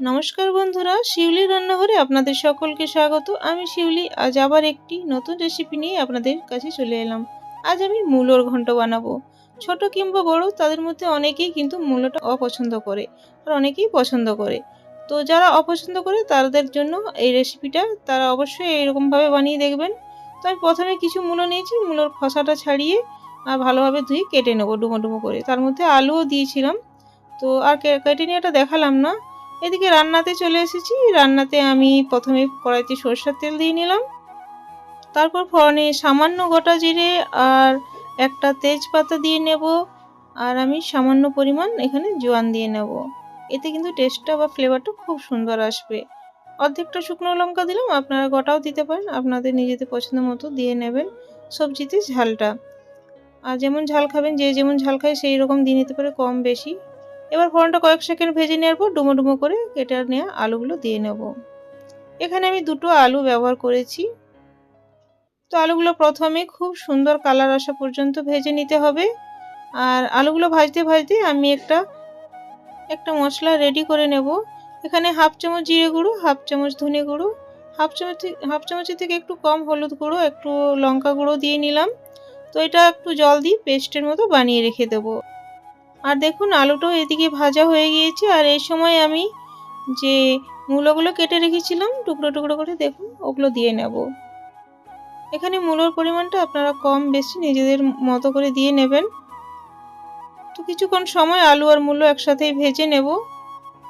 নমস্কার বন্ধুরা, শিউলি রান্নাঘরে আপনাদের সকলকে স্বাগত। আমি শিউলি, আজ আবার একটি নতুন রেসিপি নিয়ে আপনাদের কাছে চলে এলাম। আজ আমি মূলোর ঘন্ট বানাবো। ছোট কিংবা বড়, তাদের মধ্যে অনেকেই কিন্তু মূলোটা অপছন্দ করে আর অনেকেই পছন্দ করে। তো যারা অপছন্দ করে, তাদের জন্য এই রেসিপিটা তারা অবশ্যই এরকমভাবে বানিয়ে দেখবেন। তো আমি প্রথমে কিছু মূলো নিয়েছি, মূলোর খসাটা ছাড়িয়ে আর ভালোভাবে ধুয়ে কেটে নেব ডুমো ডুমো করে। তার মধ্যে আলুও দিয়েছিলাম। তো আর কেটে নিয়ে দেখালাম না। এদিকে রান্নাতে চলে এসেছি। রান্নাতে আমি প্রথমে কড়াইতে সরষের তেল দিয়ে নিলাম। তারপর ফোড়নে সামান্য গোটা জিরে আর একটা তেজপাতা দিয়ে নেব। আর আমি সামান্য পরিমাণ এখানে জোয়ান দিয়ে নেব। এতে কিন্তু টেস্টটা বা ফ্লেভারটা খুব সুন্দর আসবে। অর্ধেকটা শুকনো লঙ্কা দিলাম, আপনারা গোটাও দিতে পারেন। আপনাদের নিজেদের পছন্দ মতো দিয়ে নেবেন সবজিতে ঝালটা। আর যেমন ঝাল খাবেন, যে যেমন ঝাল খায় সেই রকম দিয়ে নিতে পারে কম বেশি। এবার ফোড়নটা কয়েক সেকেন্ড ভেজে নেওয়ার পর ডুমো ডুমো করে কেটে নেওয়া আলুগুলো দিয়ে নেব। এখানে আমি দুটো আলু ব্যবহার করেছি। তো আলুগুলো প্রথমে খুব সুন্দর কালার আসা পর্যন্ত ভেজে নিতে হবে। আর আলুগুলো ভাজতে ভাজতে আমি একটা একটা মশলা রেডি করে নেব। এখানে হাফ চামচ জিরে গুঁড়ো, হাফ চামচ ধনে গুঁড়ো, হাফ চামচ হাফ চামচের থেকে একটু কম হলুদ গুঁড়ো, একটু লঙ্কা গুঁড়ো দিয়ে নিলাম। তো এটা একটু জল দিয়ে পেস্টের মতো বানিয়ে রেখে দেবো। আর দেখুন, আলুটাও এদিকে ভাজা হয়ে গিয়েছে। আর এই সময় আমি যে মূলোগুলো কেটে রেখেছিলাম, টুকরো টুকরো করে দেখুন, ওগুলো দিয়ে নেব। এখানে মূলোর পরিমাণটা আপনারা কম বেশি নিজেদের মতো করে দিয়ে নেবেন। তো কিছুক্ষণ সময় আলু আর মূলো একসাথেই ভেজে নেব।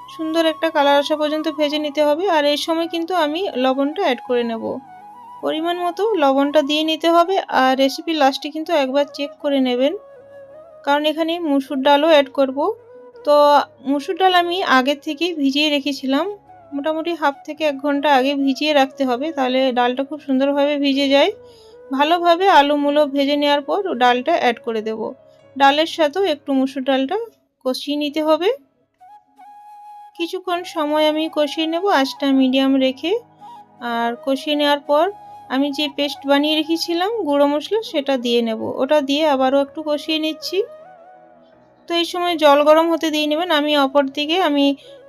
সুন্দর একটা কালার আসা পর্যন্ত ভেজে নিতে হবে। আর এই সময় কিন্তু আমি লবণটা অ্যাড করে নেব। পরিমাণ মতো লবণটা দিয়ে নিতে হবে। আর রেসিপি লাস্টে কিন্তু একবার চেক করে নেবেন। কারণ এখানে মুসুর ডালও অ্যাড করব। তো মুসুর ডাল আমি আগের থেকেই ভিজিয়ে রেখেছিলাম। মোটামুটি হাফ থেকে এক ঘণ্টা আগে ভিজিয়ে রাখতে হবে, তাহলে ডালটা খুব সুন্দরভাবে ভিজে যায়। ভালোভাবে আলু মুলো ভেজে নেওয়ার পর ডালটা অ্যাড করে দেব। ডালের সাথেও একটু মুসুর ডালটা কষিয়ে নিতে হবে। কিছুক্ষণ সময় আমি কষিয়ে নেব, আঁচটা মিডিয়াম রেখে। আর কষিয়ে নেওয়ার পর আমি যে পেস্ট বানিয়ে রেখেছিলাম, গুঁড়ো মশলা, সেটা দিয়ে নেব। ওটা দিয়ে আবারও একটু কষিয়ে নিচ্ছি। তো এই সময় জল গরম হতে দিয়ে নেবেন। আমি অপর দিকে আমি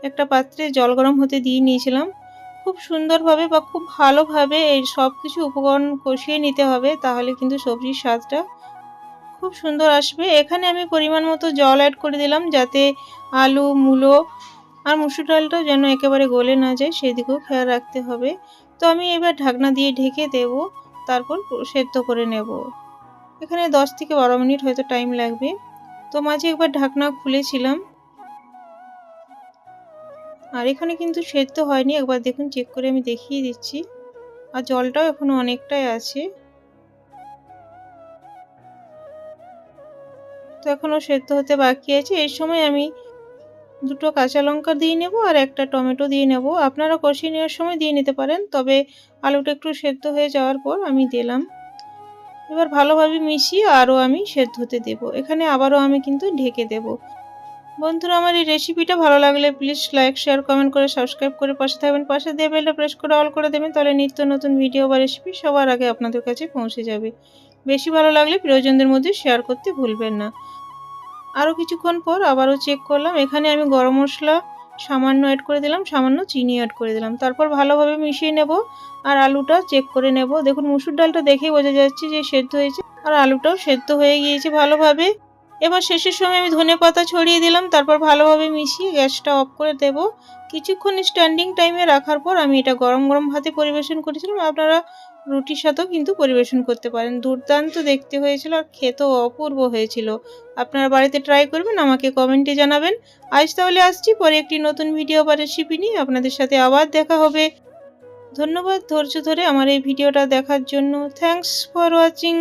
একটা পাত্রে জল গরম হতে দিয়ে নিয়েছিলাম। খুব সুন্দরভাবে বা খুব ভালোভাবে এই সব কিছু উপকরণ কষিয়ে নিতে হবে, তাহলে কিন্তু সবজির স্বাদটা খুব সুন্দর আসবে। এখানে আমি পরিমাণ মতো জল অ্যাড করে দিলাম, যাতে আলু, মূলো আর মুসুর ডালটা যেন একেবারে গলে না যায়, সেদিকেও খেয়াল রাখতে হবে। তো আমি এবার ঢাকনা দিয়ে ঢেকে দেব, তারপর সেদ্ধ করে নেব। এখানে দশ থেকে বারো মিনিট হয়তো টাইম লাগবে। তো মাঝে একবার ঢাকনা খুলেছিলাম। আর এখানে কিন্তু সেদ্ধ হয়নি, একবার দেখুন চেক করে আমি দেখিয়ে দিচ্ছি। আর জলটাও এখনও অনেকটাই আছে। তো এখনও সেদ্ধ হতে বাকি আছে। এই সময় আমি দুটো কাঁচা লঙ্কা দিয়ে নেব আর একটা টমেটো দিয়ে নেব। আপনারা কষিয়ে নেওয়ার সময় দিয়ে নিতে পারেন, তবে আলুটা একটু সেদ্ধ হয়ে যাওয়ার পর আমি দিলাম। এবার ভালোভাবে মিশিয়ে আরও আমি সেদ্ধ হতে দেব। এখানে আবারও আমি কিন্তু ঢেকে দেব। বন্ধুরা, আমার এই রেসিপিটা ভালো লাগলে প্লিজ লাইক শেয়ার কমেন্ট করে সাবস্ক্রাইব করে পাশে থাকবেন। পাশে দিয়ে বেলটা প্রেস করে অল করে দেবেন, তাহলে নিত্য নতুন ভিডিও বা রেসিপি সবার আগে আপনাদের কাছে পৌঁছে যাবে। বেশি ভালো লাগলে প্রিয়জনদের মধ্যে শেয়ার করতে ভুলবেন না। আরও কিছুক্ষণ পর আবারও চেক করলাম। এখানে আমি গরম মশলা সামান্য অ্যাড করে দিলাম, সামান্য চিনি অ্যাড করে দিলাম। তারপর ভালোভাবে মিশিয়ে নেব আর আলুটা চেক করে নেব। দেখুন, মুসুর ডালটা দেখেই বোঝা যাচ্ছে যে সেদ্ধ হয়েছে আর আলুটাও সেদ্ধ হয়ে গিয়েছে ভালোভাবে। এবার শেষের সময় আমি ধনে পাতা ছড়িয়ে দিলাম, তারপর ভালোভাবে মিশিয়ে গ্যাসটা অফ করে দেব। কিছুক্ষণ স্ট্যান্ডিং টাইমে রাখার পর আমি এটা গরম গরম ভাতে পরিবেশন করেছিলাম। আপনারা রুটির সাথেও কিন্তু পরিবেশন করতে পারেন। দুর্দান্ত দেখতে হয়েছিল আর খেতেও অপূর্ব হয়েছিল। আপনারা বাড়িতে ট্রাই করবেন, আমাকে কমেন্টে জানাবেন। আজ তাহলে আসছি, পরে একটি নতুন ভিডিও বা রেসিপি নিয়ে আপনাদের সাথে আবার দেখা হবে। ধন্যবাদ ধৈর্য ধরে আমার এই ভিডিওটা দেখার জন্য। Thanks for watching